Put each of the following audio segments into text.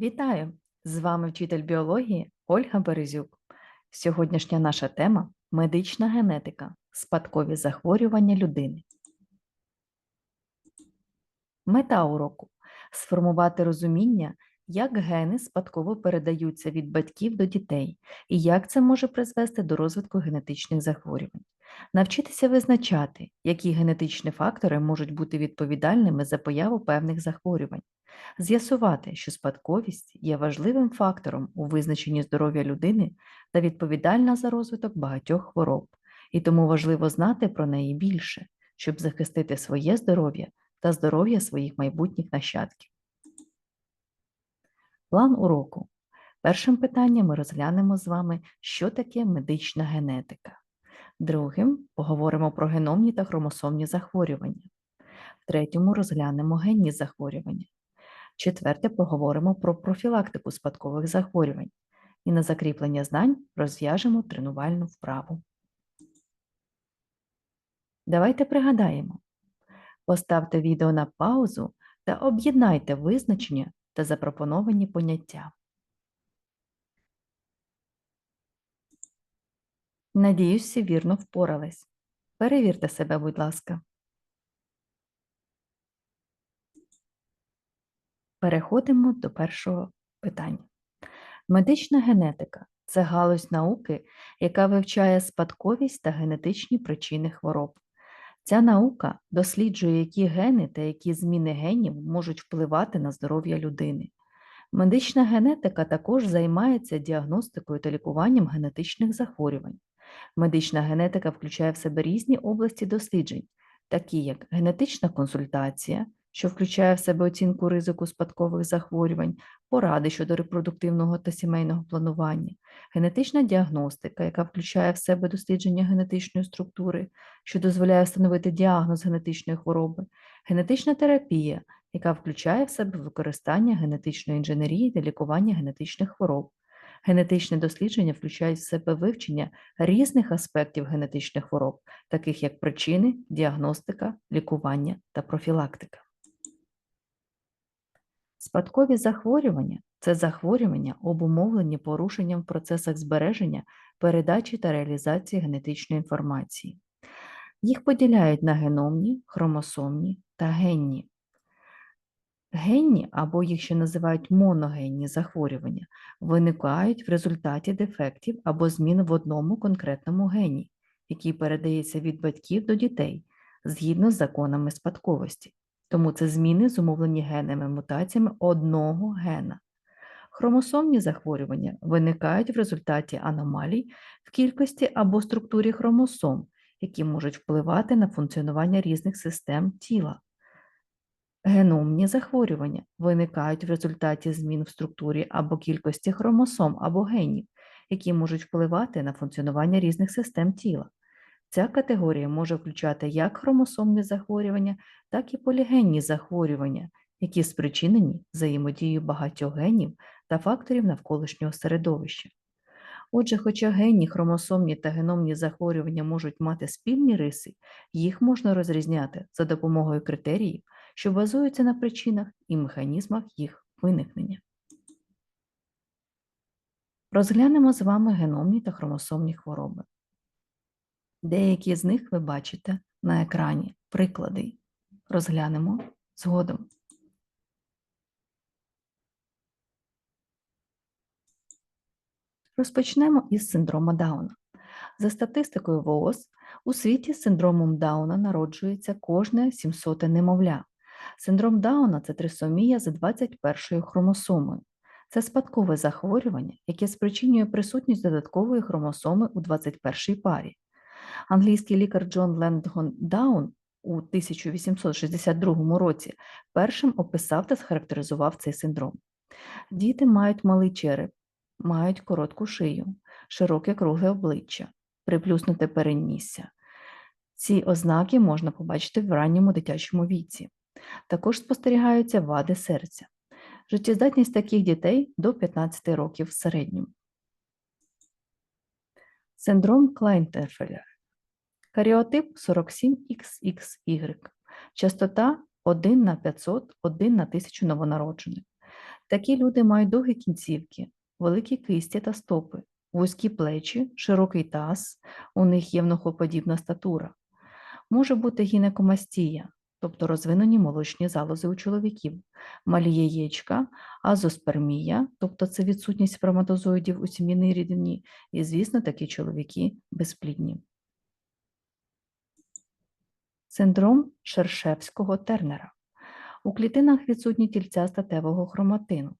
Вітаю! З вами вчитель біології Ольга Березюк. Сьогоднішня наша тема медична генетика, спадкові захворювання людини. Мета уроку сформувати розуміння, як гени спадково передаються від батьків до дітей і як це може призвести до розвитку генетичних захворювань. Навчитися визначати, які генетичні фактори можуть бути відповідальними за появу певних захворювань, з'ясувати, що спадковість є важливим фактором у визначенні здоров'я людини та відповідальна за розвиток багатьох хвороб, і тому важливо знати про неї більше, щоб захистити своє здоров'я та здоров'я своїх майбутніх нащадків. План уроку. Першим питанням ми розглянемо з вами, що таке медична генетика. Другим поговоримо про геномні та хромосомні захворювання. В третьому розглянемо генні захворювання. Четверте поговоримо про профілактику спадкових захворювань. І на закріплення знань розв'яжемо тренувальну вправу. Давайте пригадаємо. Поставте відео на паузу та об'єднайте визначення та запропоновані поняття. Надіюсь, всі вірно впорались. Перевірте себе, будь ласка. Переходимо до першого питання. Медична генетика це галузь науки, яка вивчає спадковість та генетичні причини хвороб. Ця наука досліджує, які гени та які зміни генів можуть впливати на здоров'я людини. Медична генетика також займається діагностикою та лікуванням генетичних захворювань. Медична генетика включає в себе різні області досліджень, такі як генетична консультація, що включає в себе оцінку ризику спадкових захворювань, поради щодо репродуктивного та сімейного планування, генетична діагностика, яка включає в себе дослідження генетичної структури, що дозволяє встановити діагноз генетичної хвороби, генетична терапія, яка включає в себе використання генетичної інженерії для лікування генетичних хвороб. Генетичне дослідження включають в себе вивчення різних аспектів генетичних хвороб, таких як причини, діагностика, лікування та профілактика. Спадкові захворювання це захворювання, обумовлені порушенням в процесах збереження, передачі та реалізації генетичної інформації. Їх поділяють на геномні, хромосомні та генні. Генні, або їх ще називають моногенні захворювання, виникають в результаті дефектів або змін в одному конкретному гені, який передається від батьків до дітей згідно з законами спадковості. Тому це зміни зумовлені генними мутаціями одного гена. Хромосомні захворювання виникають в результаті аномалій в кількості або структурі хромосом, які можуть впливати на функціонування різних систем тіла. Геномні захворювання виникають в результаті змін в структурі або кількості хромосом або генів, які можуть впливати на функціонування різних систем тіла. Ця категорія може включати як хромосомні захворювання, так і полігенні захворювання, які спричинені взаємодією багатьох генів та факторів навколишнього середовища. Отже, хоча генні, хромосомні та геномні захворювання можуть мати спільні риси, їх можна розрізняти за допомогою критеріїв, що базуються на причинах і механізмах їх виникнення. Розглянемо з вами геномні та хромосомні хвороби. Деякі з них ви бачите на екрані приклади. Розглянемо згодом. Розпочнемо із синдрому Дауна. За статистикою ВООЗ, у світі з синдромом Дауна народжується кожне 700 немовля. Синдром Дауна це трисомія за 21 хромосомою. Це спадкове захворювання, яке спричинює присутність додаткової хромосоми у 21-й парі. Англійський лікар Джон Лендгон Даун у 1862 році першим описав та схарактеризував цей синдром. Діти мають малий череп, мають коротку шию, широке кругле обличчя, приплюснуте перенісся. Ці ознаки можна побачити в ранньому дитячому віці. Також спостерігаються вади серця. Життєздатність таких дітей до 15 років в середньому. Синдром Клайнтерфеля. Каріотип 47XXY. Частота 1 на 500, 1 на 1000 новонароджених. Такі люди мають довгі кінцівки, великі кисті та стопи, вузькі плечі, широкий таз, у них є внухоподібна статура. Може бути гінекомастія, тобто розвинені молочні залози у чоловіків, малі яєчка, азоспермія, тобто це відсутність сперматозоїдів у сім'яній рідині, і, звісно, такі чоловіки безплідні. Синдром Шершевського тернера. У клітинах відсутні тільця статевого хроматину.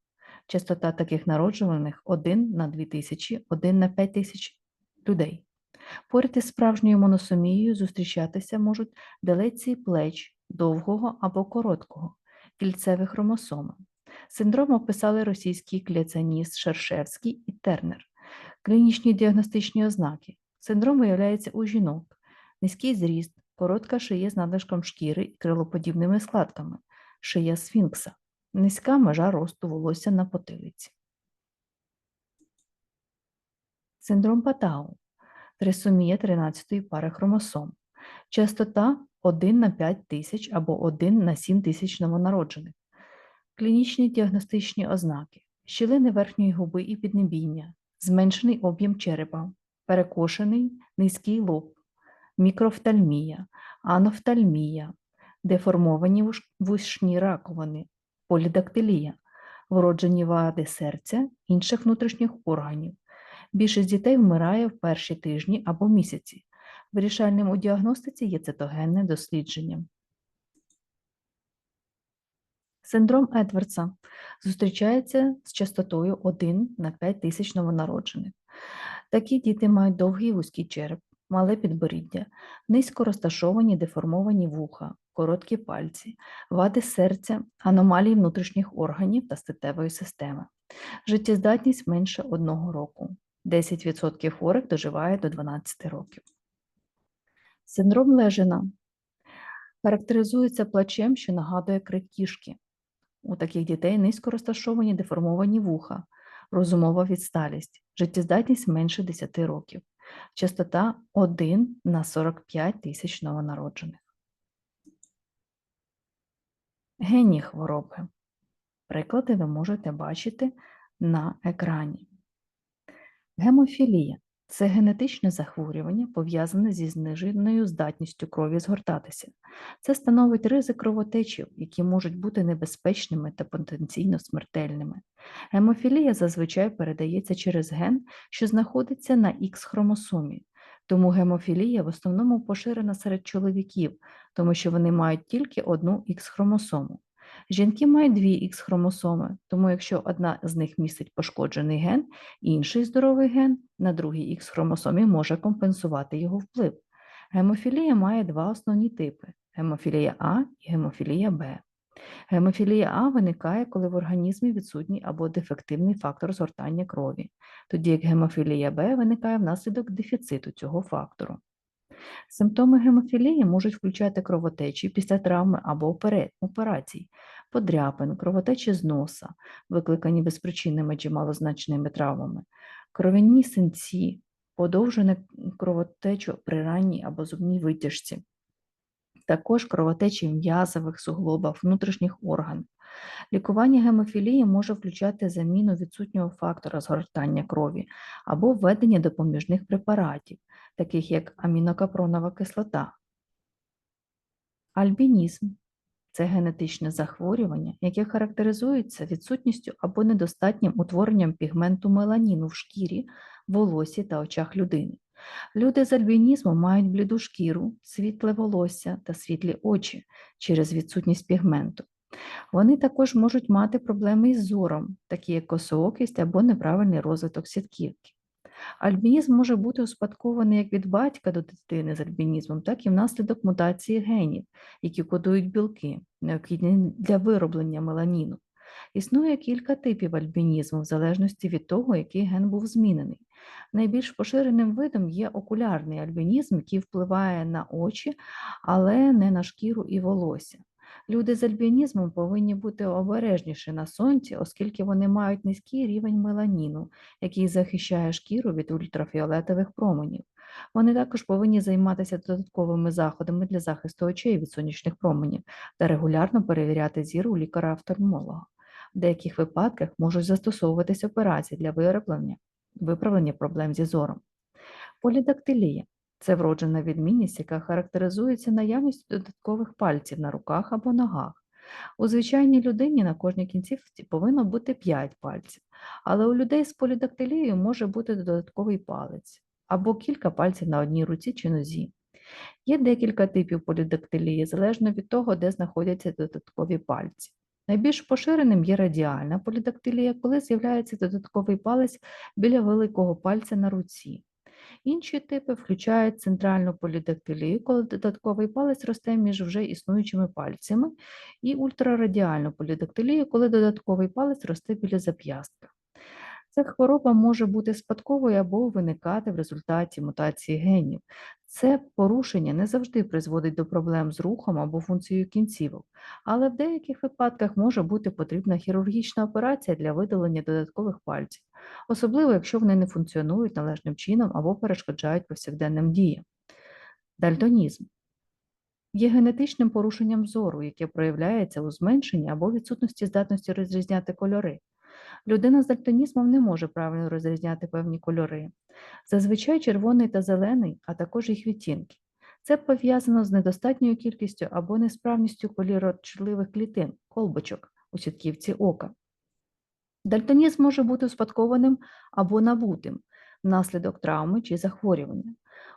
Частота таких народжуваних 1 на 2000, 1 на 5000 людей. Поряд із справжньою моносомією зустрічатися можуть делеції плеч довгого або короткого, кільцеві хромосоми. Синдром описали російський кляцаніст Шершевський і Тернер. Клінічні діагностичні ознаки. Синдром виявляється у жінок, низький зріст, коротка шия з надлишком шкіри і крилоподібними складками, шия сфінкса, низька межа росту волосся на потилиці. Синдром Патау трисомія 13-ї пари хромосом. Частота 1 на 5 тисяч або 1 на 7 тисяч новонароджених. Клінічні діагностичні ознаки, щілини верхньої губи і піднебіння, зменшений об'єм черепа, перекошений низький лоб, мікрофтальмія, анофтальмія, деформовані вушні раковини, полідактилія, вроджені вади серця, інших внутрішніх органів. Більшість дітей вмирає в перші тижні або місяці. Вирішальним у діагностиці є цитогенне дослідження. Синдром Едвардса зустрічається з частотою 1 на 5 тисяч новонароджених. Такі діти мають довгий вузький череп, мале підборіддя, низько розташовані деформовані вуха, короткі пальці, вади серця, аномалії внутрішніх органів та статевої системи. Життєздатність менше одного року. 10% хворих доживає до 12 років. Синдром Лежина характеризується плачем, що нагадує крик кішки. У таких дітей низько розташовані деформовані вуха, розумова відсталість, життєздатність менше 10 років, частота 1 на 45 тисяч новонароджених. Генні хвороби. Приклади ви можете бачити на екрані. Гемофілія це генетичне захворювання, пов'язане зі зниженою здатністю крові згортатися. Це становить ризик кровотечів, які можуть бути небезпечними та потенційно смертельними. Гемофілія зазвичай передається через ген, що знаходиться на х хромосомі. Тому гемофілія в основному поширена серед чоловіків, тому що вони мають тільки одну х хромосому. Жінки мають дві х хромосоми, тому якщо одна з них містить пошкоджений ген, інший здоровий ген на другій х хромосомі може компенсувати його вплив. Гемофілія має два основні типи гемофілія А і гемофілія Б. Гемофілія А виникає, коли в організмі відсутній або дефективний фактор згортання крові, тоді як гемофілія Б виникає внаслідок дефіциту цього фактору. Симптоми гемофілії можуть включати кровотечі після травми або операцій, подряпин, кровотечі з носа, викликані безпричинними чи малозначними травмами, кров'яні синці, подовжене кровотечу при ранній або зубній витяжці, також кровотечі м'язових суглобах, внутрішніх органів. Лікування гемофілії може включати заміну відсутнього фактора згортання крові або введення допоміжних препаратів, таких як амінокапронова кислота. Альбінізм це генетичне захворювання, яке характеризується відсутністю або недостатнім утворенням пігменту меланіну в шкірі, волосі та очах людини. Люди з альбінізмом мають бліду шкіру, світле волосся та світлі очі через відсутність пігменту. Вони також можуть мати проблеми із зором, такі як косоокість або неправильний розвиток сітківки. Альбінізм може бути успадкований як від батька до дитини з альбінізмом, так і внаслідок мутації генів, які кодують білки, необхідні для вироблення меланіну. Існує кілька типів альбінізму в залежності від того, який ген був змінений. Найбільш поширеним видом є окулярний альбінізм, який впливає на очі, але не на шкіру і волосся. Люди з альбінізмом повинні бути обережніші на сонці, оскільки вони мають низький рівень меланіну, який захищає шкіру від ультрафіолетових променів. Вони також повинні займатися додатковими заходами для захисту очей від сонячних променів та регулярно перевіряти зір у лікаря-офтальмолога. В деяких випадках можуть застосовуватись операції для виправлення, виправлення проблем зі зором. Полідактилія це вроджена відмінність, яка характеризується наявністю додаткових пальців на руках або ногах. У звичайній людині на кожній кінцівці повинно бути 5 пальців, але у людей з полідактилією може бути додатковий палець або кілька пальців на одній руці чи нозі. Є декілька типів полідактилії, залежно від того, де знаходяться додаткові пальці. Найбільш поширеним є радіальна полідактилія, коли з'являється додатковий палець біля великого пальця на руці. Інші типи включають центральну полідактилію, коли додатковий палець росте між вже існуючими пальцями, і ультрарадіальну полідактилію, коли додатковий палець росте біля зап'ястка. Ця хвороба може бути спадковою або виникати в результаті мутації генів. Це порушення не завжди призводить до проблем з рухом або функцією кінцівок, але в деяких випадках може бути потрібна хірургічна операція для видалення додаткових пальців, особливо якщо вони не функціонують належним чином або перешкоджають повсякденним діям. Дальтонізм є генетичним порушенням зору, яке проявляється у зменшенні або відсутності здатності розрізняти кольори. Людина з дальтонізмом не може правильно розрізняти певні кольори. Зазвичай червоний та зелений, а також їх відтінки. Це пов'язано з недостатньою кількістю або несправністю кольорочливих клітин, колбочок у сітківці ока. Дальтонізм може бути успадкованим або набутим внаслідок травми чи захворювання.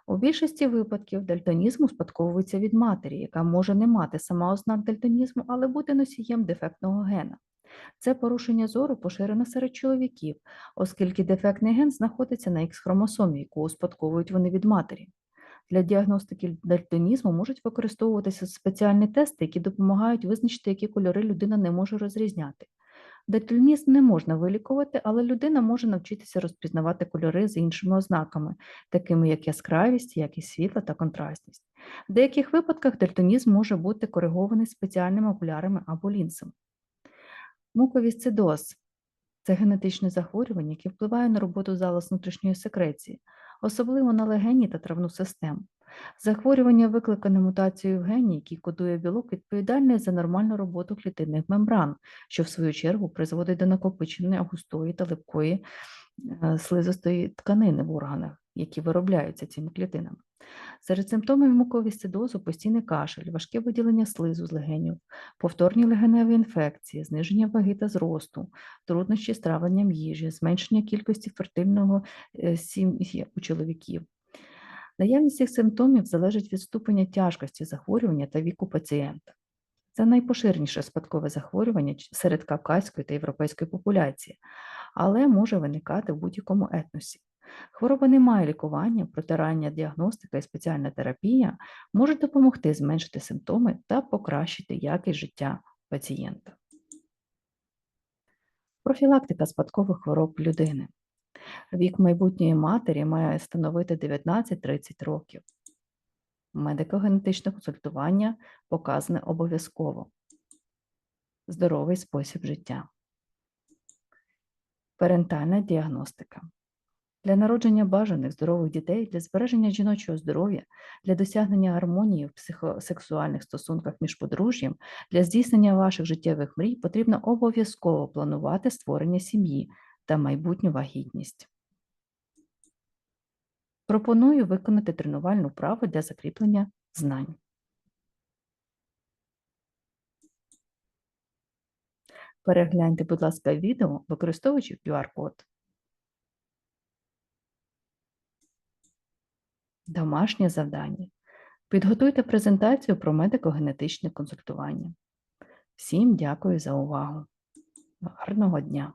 У більшості випадків дальтонізм успадковується від матері, яка може не мати сама ознак дальтонізму, але бути носієм дефектного гена. Це порушення зору поширено серед чоловіків, оскільки дефектний ген знаходиться на Х-хромосомі, яку успадковують вони від матері. Для діагностики дальтонізму можуть використовуватися спеціальні тести, які допомагають визначити, які кольори людина не може розрізняти. Дальтонізм не можна вилікувати, але людина може навчитися розпізнавати кольори з іншими ознаками, такими як яскравість, якість світла та контрастність. В деяких випадках дальтонізм може бути коригований спеціальними окулярами або лінзами. Муковісцидоз це генетичне захворювання, яке впливає на роботу залоз внутрішньої секреції, особливо на легені та травну систему. Захворювання, викликане мутацією в гені, який кодує білок, відповідальне за нормальну роботу клітинних мембран, що в свою чергу призводить до накопичення густої та липкої е, слизостої тканини в органах, які виробляються цими клітинами. Серед симптомів муковісцидозу постійний кашель, важке виділення слизу з легенів, повторні легеневі інфекції, зниження ваги та зросту, труднощі з травленням їжі, зменшення кількості фертильного е, сім'ї у чоловіків. Наявність цих симптомів залежить від ступеня тяжкості захворювання та віку пацієнта. Це найпоширеніше спадкове захворювання серед кавказької та європейської популяції, але може виникати в будь-якому етносі. Хвороба не має лікування, протирання, діагностика і спеціальна терапія можуть допомогти зменшити симптоми та покращити якість життя пацієнта. Профілактика спадкових хвороб людини. Вік майбутньої матері має становити 19-30 років. Медико-генетичне консультування показане обов'язково. Здоровий спосіб життя. Парентальна діагностика. Для народження бажаних здорових дітей, для збереження жіночого здоров'я, для досягнення гармонії в психосексуальних стосунках між подружжям, для здійснення ваших життєвих мрій потрібно обов'язково планувати створення сім'ї та майбутню вагітність. Пропоную виконати тренувальну вправу для закріплення знань. Перегляньте, будь ласка, відео, використовуючи QR-код. Домашнє завдання. Підготуйте презентацію про медико-генетичне консультування. Всім дякую за увагу. Гарного дня!